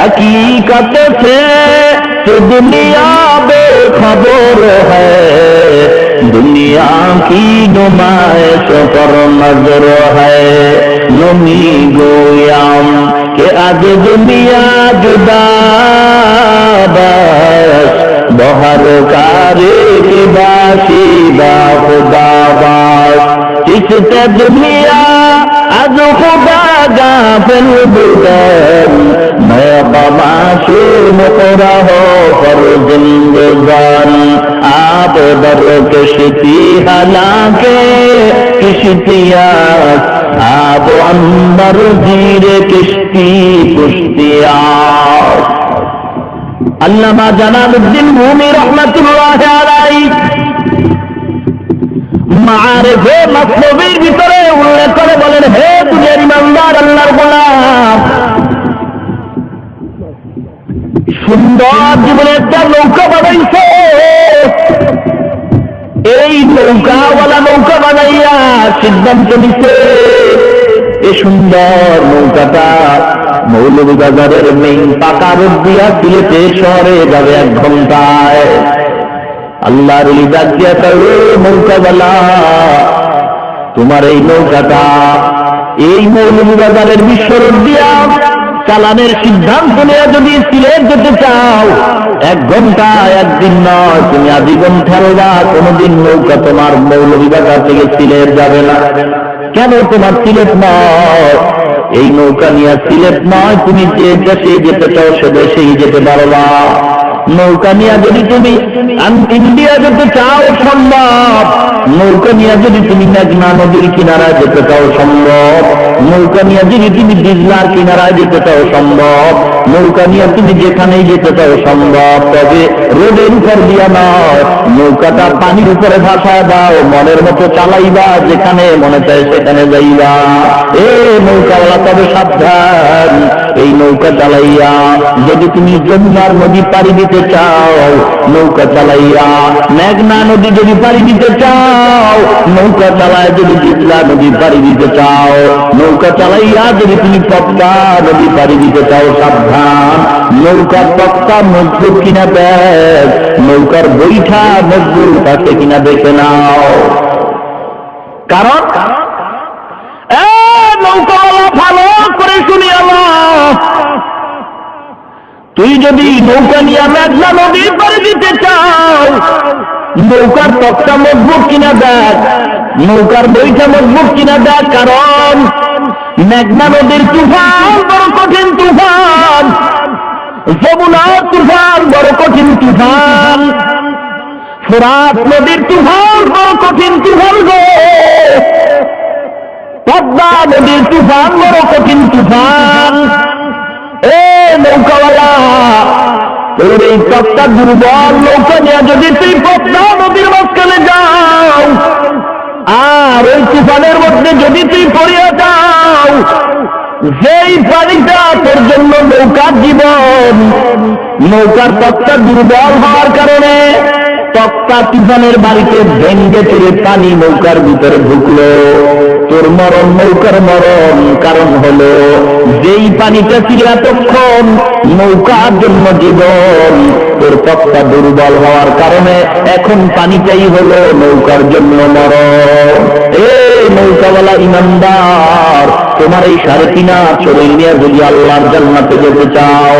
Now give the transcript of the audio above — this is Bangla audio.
हकीकत से तो दुनिया बेखबर है दुनिया की नुमाइश पर नजर है नुमी गोयाम के आज दुनिया जुदा बस बहर कारे की बासीदा खुदा बास इससे दुनिया आज खुदा गाफिल बुदन ہے بماشی مقرہ ہو پر زندگانی آب در کشتی حلاکے کشتیات آب اندر زیر کشتی کشتیات علامہ جناب الدین بھومی رحمت اللہ علیہ মারেফে মাসলবির ভিতরে উল্লেখ করে বলেন হে দুনিয়ার ইমানদার আল্লাহর সুন্দর জীবনে একটা নৌকা বানাইছে। এই নৌকাওয়ালা নৌকা বানাইয়া সিদ্ধান্ত নিছে সুন্দর নৌকাটা মেইন পাকা রোড দিয়া সিলেটে শহরে যাবে এক ঘন্টায়। আল্লাহর দিয়া তাহলে নৌকাওয়ালা, তোমার এই নৌকাটা এই বিশ্ব রোড দিয়া চালানের সিদ্ধান্ত নেওয়া যদি সিলেট যেতে চাও, এক ঘণ্টা, একদিন নয়, তুমি আজীবন বা কোনোদিন নৌকা তোমার মৌলভীবাজার থেকে সিলেট যাবে না। কেন তোমার সিলেট নয়? এই নৌকা নিয়ে সিলেট নয়, তুমি যে দেশে যেতে চাও, সে দেশেই যেতে পারবা নৌকা নিয়ে যদি তুমি ইন্ডিয়া যেতে চাও সম্ভব, নৌকা নিয়ে যদি তুমি মেঘনা নদীর কিনারায় যেতে চাও সম্ভব, নৌকা নিয়ে যদি তুমি দিজলার কিনারায় যেতে চাও সম্ভব, নৌকা নিয়ে তুমি যেখানেই যেতে চাও সম্ভব। তবে রোডের উপর দিয়া নয়, নৌকাটা পানির উপরে ভাসায় দাও, মনের মতো চালাইবা, যেখানে মনে চায় সেখানে যাইবা। এ নৌকাওয়ালা, তবে সাবধান, এই নৌকা চালাইয়া যদি তুমি যমুনার নদী পাড়ি দিতে চাও, নৌকা চালাইয়া মেঘনা নদী যদি পাড়ি দিতে চাও, নৌকা চালায় যদি জিতলা নদী পাড়ি দিতে চাও, নৌকা চালাইয়া যদি তুমি পদ্মা নদী পাড়ি দিতে চাও, সাবধান। নৌকার পক্তা মজবুত কিনা দেখ, নৌকার বৈঠা মজবুত আছে কিনা দেখে নাও। কারণ এ নৌকাওয়ালা ভালো করে শুনি আমার তুই যদি নৌকা নিয়ে মেঘনা নদীর পাড়ি দিতে চাও নৌকার তক্তা মজবুত কিনা দেখ, নৌকার বইটা মজবুত কিনা দেখ, কারণ মেঘনা নদীর তুফান বড় কঠিন তুফান যমুনার তুফান বড় কঠিন তুফান, ফোরাত নদীর তুফান বড় কঠিন তুফান গো। পদ্মা নদীর তুফান বড় কঠিন তুফান। নৌকাওয়ালা। দুর্বল নৌকা নিয়ে যদি তুই নদীর মাঝখানে যাও, আর ওই তুফানের মধ্যে যদি তুই পড়িয়া যাও, যেই পানিটা জন্য নৌকার জীবন, নৌকার তত্তা দুর্বল হওয়ার কারণে তক্তা তুফানের বাড়িতে ভেঙ্গে চলে পানি নৌকার ভিতরে ঢুকলো। তোর মরণ, নৌকার মরণ কারণ হলো, যেই পানিটা ছিল এতক্ষণ নৌকার জন্য জীবন, তোর তক্তা দুর্বল হওয়ার কারণে এখন পানিটাই হলো নৌকার জন্য মরণ। এ নৌকাওয়ালা ইমানদার, তোমার এই সাড়ে তিন শরীর নিয়ে যদি আল্লাহর জান্নাতে যেতে চাও